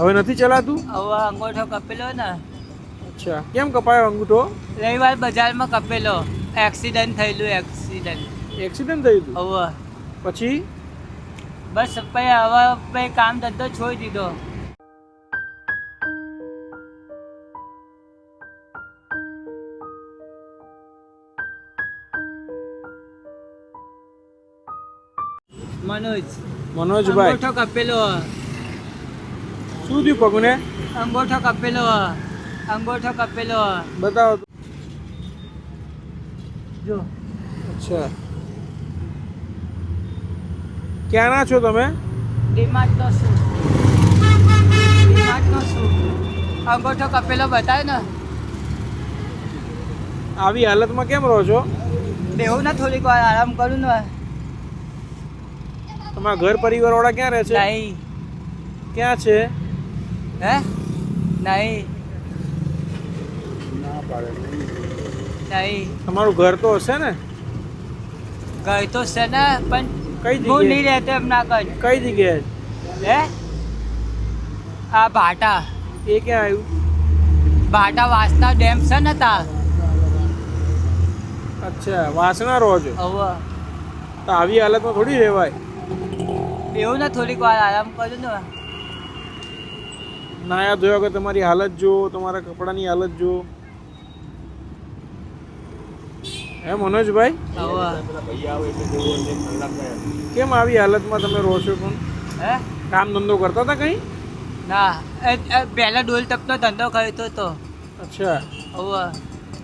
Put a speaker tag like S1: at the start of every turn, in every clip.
S1: હવે નથી ચલાતું?
S2: હવે અંગૂઠો કપેલો ને.
S1: અચ્છા. કેમ કપાયો અંગૂઠો?
S2: રવિવાર બજારમાં કપેલો. એક્સિડન્ટ થયેલું એક્સિડન્ટ
S1: એક્સિડન્ટ થયું હતું?
S2: હવે.
S1: પછી?
S2: બસ પછી હવે પછી કામ ધંધો છોડી દીધો. મનોજ.
S1: મનોજભાઈ.
S2: અંગૂઠો કપેલો.
S1: શું થયું પગને?
S2: અંગોઠો કપેલો અંગોઠો કપેલો.
S1: બતાવો
S2: જો.
S1: અચ્છા. ક્યાંના છો તમે?
S2: ડીમાર્ટ નો શું ડીમાર્ટ નો શું અંગોઠો કપેલો બતાય ને.
S1: આવી હાલતમાં કેમ રહો છો?
S2: બેહું ને થોડીક વાર આરામ કરું ને.
S1: તમારા ઘર પરિવાર વાળા ક્યાં રહે છે?
S2: નહીં.
S1: ક્યાં છે?
S2: હે? નહીં. નહીં.
S1: તમારું ઘર તો હશે ને?
S2: ઘર તો છે ને પણ
S1: કઈ
S2: હું નહીં
S1: જગ્યાએ
S2: રહેતો એમ ના કર
S1: કઈ જગ્યાએ?
S2: હે? આ ભાટા.
S1: એ ક્યાં આવ્યું?
S2: ભાટા વાસના ડેમ છે ને તા
S1: અચ્છા વાસના રહો છો
S2: હવે
S1: તો આવી હાલતમાં થોડી રહેવાય.
S2: એવું ને થોડીક વાર આરામ કરજો ને.
S1: નાયા ધોયા વગર તમારી હાલત જુઓ તમારા કપડાની હાલત જુઓ. હે મનોજભાઈ? કેમ આવી હાલતમાં તમે રહો છો પણ?
S2: હે?
S1: કામ ધંધો કરતા હતા કઈ?
S2: ના પહેલા ડોલ ટપનો ધંધો કરતો હતો.
S1: અચ્છા.
S2: હવે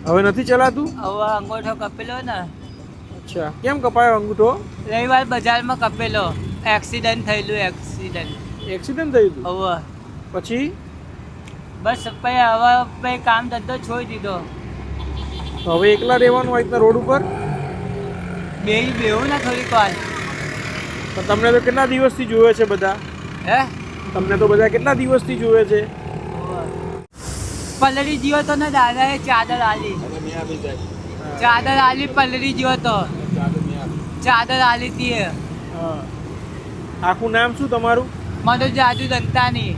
S1: હવે નથી ચલાતું?
S2: હવે અંગૂઠો કપેલો ને.
S1: અચ્છા. કેમ કપાયો અંગૂઠો?
S2: રવિવાર બજારમાં કપેલો. એક્સિડન્ટ થયેલું એક્સિડન્ટ
S1: એક્સિડન્ટ થયું હતું
S2: હવે
S1: પછી?
S2: બસ ભાઈ હવે ભાઈ કામ ધંધો છોડી દીધો.
S1: તો હવે એકલા રહેવાનું આ રીતના રોડ ઉપર?
S2: બે બેવું ને થોડીક વાર.
S1: તો તમને તો કેટલા દિવસથી જોવે છે બધા?
S2: હે?
S1: તમને તો બધા કેટલા દિવસથી જોવે છે?
S2: પલળી જીવો તો ને દાદાએ ચાદર આલી. ચાદર આલી પલળી જીવો તો. ચાદર આલી તી
S1: હા. આખું નામ શું તમારું?
S2: મારું જાદુ દંતાની.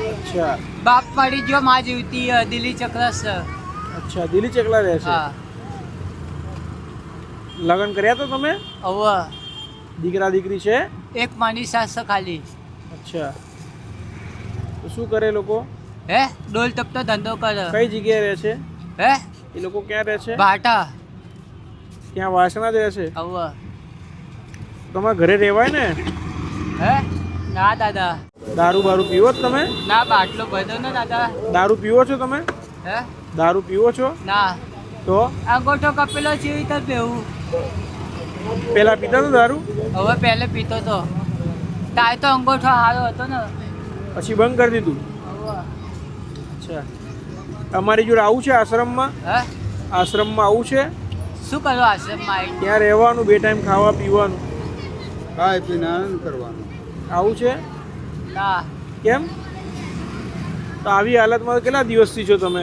S1: અચ્છા.
S2: બાપ પડી ગયો માં જીવતી દિલ્હી ચક્રસ.
S1: અચ્છા દિલ્હી ચકલા રહે છે.
S2: હા.
S1: લગ્ન કર્યા તો તમે?
S2: હવે
S1: દીકરા દીકરી છે?
S2: એક માની સાસ ખાલી.
S1: અચ્છા. તો શું કરે લોકો?
S2: હે? ડોલ ટપતો ધંધો કરે.
S1: કઈ જગ્યાએ રહે છે?
S2: હે?
S1: એ લોકો ક્યાં રહે છે?
S2: બાટા
S1: ત્યાં વાસણા જ રહે છે?
S2: હવે
S1: તમારા ઘરે રહેવાય ને?
S2: હે? ના દાદા.
S1: દારૂ બારૂ પીવો છો તમે?
S2: ના બાટલો બધો ને દાદા.
S1: દારૂ પીવો છો તમે?
S2: હે?
S1: દારૂ પીવો છો?
S2: ના.
S1: તો?
S2: અંગૂઠો કપેલો છે તો બેહું.
S1: પેલા પીતા તો દારૂ?
S2: હવે પહેલે પીતો તો. તાય તો અંગોઠો હારો હતો ને.
S1: પછી બંધ કરી દીધું? અચ્છા. તમારી જોડે આવું છે આશ્રમમાં?
S2: હે?
S1: આશ્રમમાં આવું છે?
S2: શું કરો આશ્રમમાં
S1: ત્યાં રહેવાનું બે ટાઈમ ખાવા પીવાનું?
S3: ખાય પીને આનંદ કરવાનો.
S1: આવું છે?
S2: ના.
S1: કેમ? તો આવી હાલતમાં કેટલા દિવસથી છો તમે?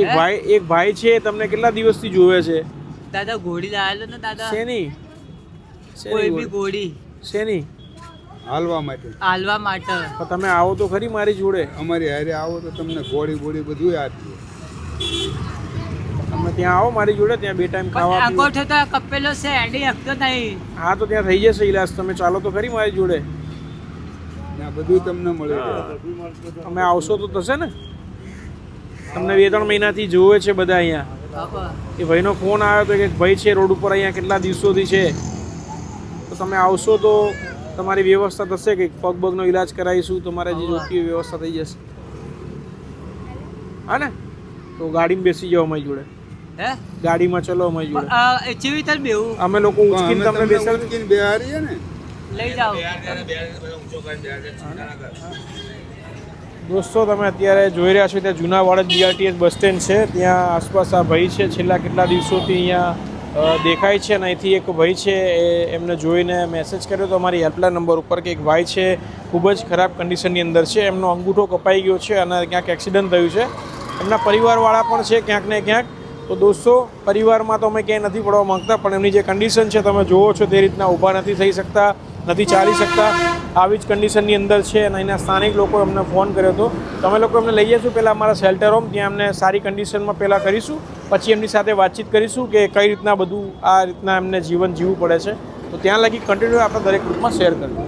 S1: એક ભાઈ એક ભાઈ છે એ તમને કેટલા દિવસથી જોવે છે?
S2: દાદા ઘોડી લાવેલો ને દાદા.
S1: શેની?
S2: કોઈ બી ઘોડી?
S1: શેની?
S3: હાલવા માટે.
S2: હાલવા માટે.
S1: તો તમે આવો તો ખરી મારી જોડે.
S3: અમારી હારે આવો તો તમને ઘોડી ગોળી બધું આપીએ
S1: તમે ત્યાં આવો મારી જોડે ત્યાં બે ટાઈમ ખાવા આગો
S2: અંગૂઠો તો કપેલો છે એડી હકતો નહીં.
S1: હા તો ત્યાં થઈ જશે ઈલાજ. તમે ચાલો તો ખરી મારી જોડે.
S3: ને બધું તમને મળે.
S1: તમે આવશો તો થશે ને? તમને બે ત્રણ મહિનાથી જોવે છે બધા અહીંયા. એ ભાઈનો ફોન આવ્યો તો કે ભાઈ છે રોડ ઉપર અહીંયા કેટલા દિવસોથી છે. તો તમે આવશો તો તમારી વ્યવસ્થા થશે કે પગ પગનો ઈલાજ કરાવીશું તમારે જે જોતી વ્યવસ્થા થઈ જશે. હા ને? તો ગાડીમાં બેસી જાઓ અમારી જોડે.
S2: હે?
S1: ગાડીમાં ચલો અમે જોડે.
S2: ચેવી રીતે બેહું.
S1: અમે લોકો ઉચકીને તમને
S3: તમને ઉચકીને બેહારીએ ને.
S2: લઈ જાઓ.
S1: દોસ્તો તમે અત્યારે જોઈ રહ્યા છો ત્યાં જૂના વાડજ બીઆરટીએસ બસ સ્ટેન્ડ છે. ત્યાં આસપાસ આ ભાઈ છે. છેલ્લા કેટલા દિવસોથી અહીંયા દેખાય છે અને અહીંથી એક ભાઈ છે એ એમને જોઈને મેસેજ કર્યો તો અમારી હેલ્પલાઇન નંબર ઉપર કે એક ભાઈ છે ખૂબ જ ખરાબ કન્ડિશનની અંદર છે. એમનો અંગૂઠો કપાઈ ગયો છે અને ક્યાંક એક્સિડન્ટ થયું છે. એમના પરિવારવાળા પણ છે ક્યાંક ને ક્યાંક. તો દોસ્તો, પરિવારમાં તો અમે ક્યાંય નથી પડવા માંગતા, પણ એમની જે કન્ડિશન છે, તમે જુઓ છો તે રીતના ઊભા નથી થઈ શકતા, નથી ચાલી શકતા. આવી જ કન્ડિશનની અંદર છે અને અહીંના સ્થાનિક લોકો અમને ફોન કર્યો હતો. તમે લોકો એમને લઈ જશું પહેલાં અમારા શેલ્ટર હોમ ત્યાં અમને સારી કન્ડિશનમાં પહેલાં કરીશું. પછી એમની સાથે વાતચીત કરીશું કે કઈ રીતના બધું આ રીતના એમને જીવન જીવવું પડે છે. તો ત્યાં લગી કન્ટિન્યુ આપણે દરેક ગ્રુપમાં શેર કરજો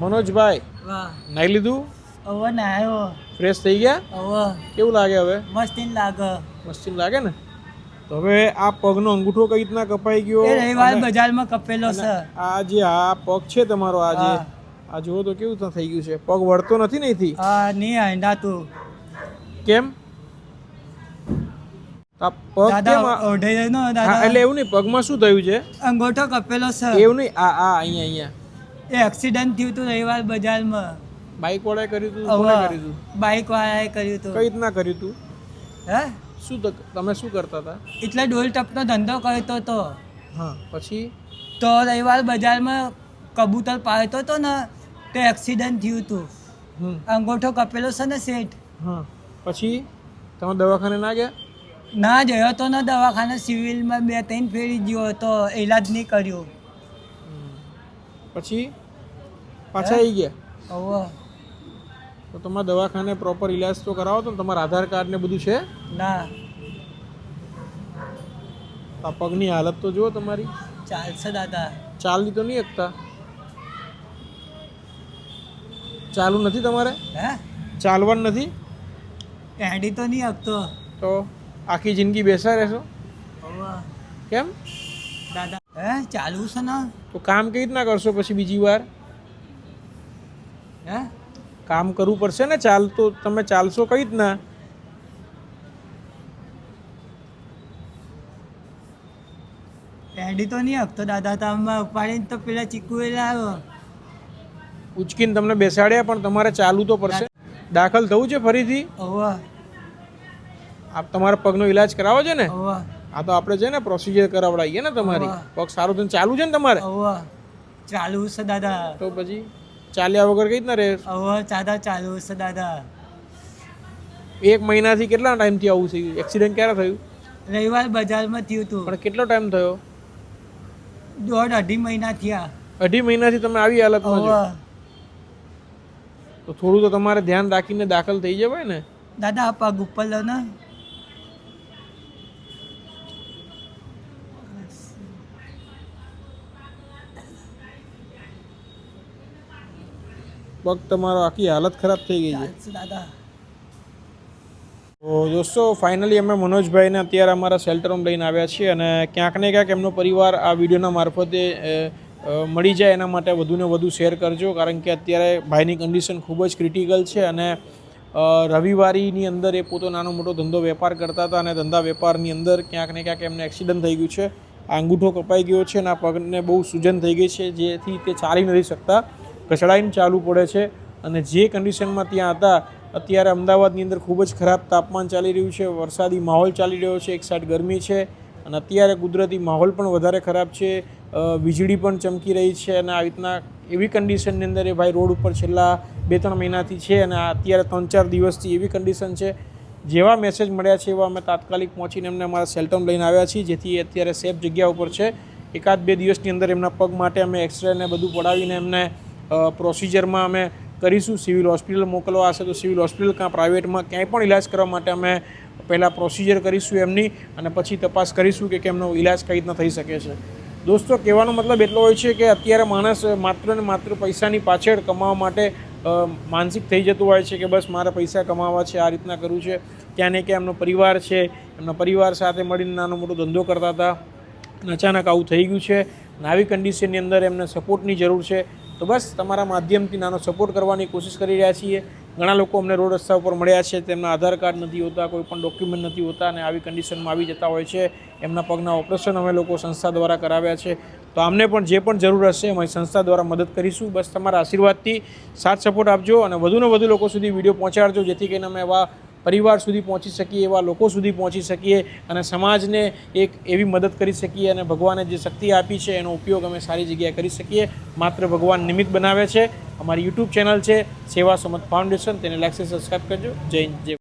S1: મનોજભાઈ નાઈ લીધું?
S2: હવે નાયો
S1: ફ્રેશ થઈ ગયા?
S2: હવે
S1: કેવું લાગે હવે?
S2: મસ્તી લાગે.
S1: મસ્તી લાગે ને? તો હવે આ પગનો અંગૂઠો કઈ રીતના કપાઈ ગયો
S2: એ રવિવાર બજારમાં કપેલો છે.
S1: આ જે આ પગ છે તમારો આ જે આ જુઓ તો કેવું તો થઈ ગયું છે. પગ વળતો નથી ને અહીંથી?
S2: હા નહીં આંડા તું
S1: કેમ એટલે એવું નહીં પગમાં શું થયું છે?
S2: અંગોઠો કપેલો છે.
S1: એવું નહીં આ આ અહીંયા અહીંયા.
S2: એ એક્સિડન્ટ થયું હતું રવિવાર બજારમાં.
S1: બાઇક વાળાએ કર્યું હતું કોણે કર્યું હતું
S2: બાઇક વાળાએ કર્યું
S1: કઈ રીતના કર્યું હતું
S2: હે?
S1: શું ત- તમે શું કરતા હતા?
S2: એટલે ડોલ ટપનો ધંધો કરતો હતો
S1: હા પછી?
S2: તો રવિવાર બજારમાં કબૂતર પાળતો હતો ને તો એક્સિડન્ટ થયું હતું અંગોઠો કપેલો છે ને શેઠ?
S1: હા પછી? તમે દવાખાને ના ગયા?
S2: ના જયો તો ને દવાખાને સિવિલમાં બે ત્રણ ફેરી ગયો હતો ઈલાજ નહીં કર્યો.
S1: પછી પાછા આવી ગયા.
S2: હવે
S1: તો તમારા દવાખાને પ્રોપર ઇલાજ તો કરાવો તો તમારા આધાર કાર્ડ ને બધું છે?
S2: ના.
S1: આ પગની હાલત તો જુઓ તમારી.
S2: ચાલશે દાદા.
S1: ચાલી તો નહીં એકતા ચાલુ નથી તમારે?
S2: હે?
S1: ચાલવાનું નથી?
S2: એડી તો નહીં આપતો
S1: તો આખી જિંદગી બેસા રહેશો કેમ?
S2: દાદા હે ચાલુ છે ને?
S1: તો કામ કેવી રીતના કરશો પછી બીજી વાર?
S2: હે?
S1: કામ કરવું પડશે ને ચાલતો તમે ચાલશો કઈ રીતના?
S2: એડી તો નહીં હકતો દાદા તમે ઉપાડીને તો પેલા ચીકુ લાવ્યો.
S1: ઉચકીને તમને બેસાડ્યા પણ તમારે ચાલુ તો પડશે. દાખલ થવું છે ફરીથી? આપ તમારા પગનો ઈલાજ કરાવો છે ને? આ તો આપણે છે ને પ્રોસિજર કરાવડાવીએ ને તમારી. પગ સારું થઈને ચાલુ છે ને તમારે?
S2: ચાલુ છે દાદા.
S1: તો પછી ચાલ્યા વગર કઈ રીતના રહે
S2: હવે દાદા ચાલવું છે દાદા.
S1: એક મહિનાથી કેટલા ટાઈમથી આવું થયું? એક્સિડન્ટ ક્યારે થયું?
S2: રવિવાર બજારમાં થયું હતું
S1: પણ કેટલો ટાઈમ થયો?
S2: દોઢ અઢી મહિના થયા.
S1: અઢી મહિનાથી તમે આવી હાલતમાં છો? તો થોડું તો તમારે ધ્યાન રાખીને દાખલ થઈ જવાય ને.
S2: દાદા આ પગ ઉપર લો ને.
S1: પગ તમારો આખી હાલત ખરાબ થઈ ગઈ છે.
S2: દાદા.
S1: તો દોસ્તો ફાઇનલી અમે મનોજભાઈને અત્યારે અમારા શેલ્ટર હોમ લઈને આવ્યા છીએ અને ક્યાંક ને ક્યાંક એમનો પરિવાર આ વિડીયોના મારફતે મળી જાય એના માટે વધુને વધુ શેર કરજો કારણ કે અત્યારે ભાઈની કન્ડિશન ખૂબ જ ક્રિટિકલ છે અને રવિવારીની અંદર એ પોતો નાનો મોટો ધંધો વેપાર કરતા હતા અને ધંધા વેપારની અંદર ક્યાંક ને ક્યાંક એમને એક્સિડન્ટ થઈ ગયું છે આ અંગૂઠો કપાઈ ગયો છે અને આ પગને બહુ સૂજન થઈ ગઈ છે જેથી તે ચાલી નથી શકતા. ઘસડાઈને ચાલવું પડે છે અને જે કન્ડિશનમાં ત્યાં હતા, અત્યારે અમદાવાદની અંદર ખૂબ જ ખરાબ તાપમાન ચાલી રહ્યું છે, વરસાદી માહોલ ચાલી રહ્યો છે, એક સાઈડ ગરમી છે અને અત્યારે કુદરતી માહોલ પણ વધારે ખરાબ છે વીજળી પણ ચમકી રહી છે અને આ રીતના એવી કન્ડિશનની અંદર એ ભાઈ રોડ ઉપર છેલ્લા બે ત્રણ મહિનાથી છે અને અત્યારે ત્રણ ચાર દિવસથી એવી કન્ડિશન છે, જેવા મેસેજ મળ્યા છે એવા અમે તાત્કાલિક પહોંચીને એમને અમારા સેલ્ટમ લઈને આવ્યા છીએ, જેથી અત્યારે સેફ જગ્યા ઉપર છે. એકાદ બે દિવસની અંદર એમના પગ માટે અમે એક્સરે ને બધું પડાવીને એમને પ્રોસિજરમાં અમે કરીશું. સિવિલ હોસ્પિટલ મોકલવા હશે તો સિવિલ હોસ્પિટલ કાં પ્રાઇવેટમાં ક્યાંય પણ ઇલાજ કરવા માટે અમે પહેલાં પ્રોસિજર કરીશું એમની અને પછી તપાસ કરીશું કે કેમનો ઇલાજ કઈ રીતના થઈ શકે છે. દોસ્તો, કહેવાનો મતલબ એટલો હોય છે કે અત્યારે માણસ માત્ર ને માત્ર પૈસાની પાછળ કમાવા માટે માનસિક થઈ જતું હોય છે કે બસ મારે પૈસા કમાવા છે, આ રીતના કરવું છે. ક્યાં ને કે એમનો પરિવાર છે, એમના પરિવાર સાથે મળીને નાનો મોટો ધંધો કરતા હતા. અચાનક આવું થઈ ગયું છે. આવી કન્ડિશનની અંદર એમને સપોર્ટની જરૂર છે. તો બસ તમારા માધ્યમથી નાનો સપોર્ટ કરવાની કોશિશ કરી રહ્યા છીએ. ઘણા લોકો અમને રોડ રસ્તા ઉપર મળ્યા છે, તેમના આધાર કાર્ડ નથી હોતા, કોઈ પણ ડોક્યુમેન્ટ નથી હોતા અને આવી કન્ડિશનમાં આવી જતા હોય છે. એમના પગના ઓપરેશન અમે લોકો સંસ્થા દ્વારા કરાવ્યા છે. તો આમને પણ જે પણ જરૂર હશે અમે સંસ્થા દ્વારા મદદ કરીશું. બસ તમારા આશીર્વાદથી સાથ સપોર્ટ આપજો અને વધુને વધુ લોકો સુધી વીડિયો પહોંચાડજો, જેથી કરીને અમે એવા પરિવાર સુધી પહોંચી શકીએ, એવા લોકો સુધી પહોંચી શકીએ અને સમાજને એક એવી મદદ કરી શકીએ અને ભગવાને જે શક્તિ આપી છે એનો ઉપયોગ અમે સારી જગ્યાએ કરી શકીએ. માત્ર ભગવાન નિમિત્ત બનાવે છે. અમારી યુટ્યુબ ચેનલ છે સેવા સમત ફાઉન્ડેશન. તેને લાગશે સબસ્ક્રાઈબ કરજો. જય જય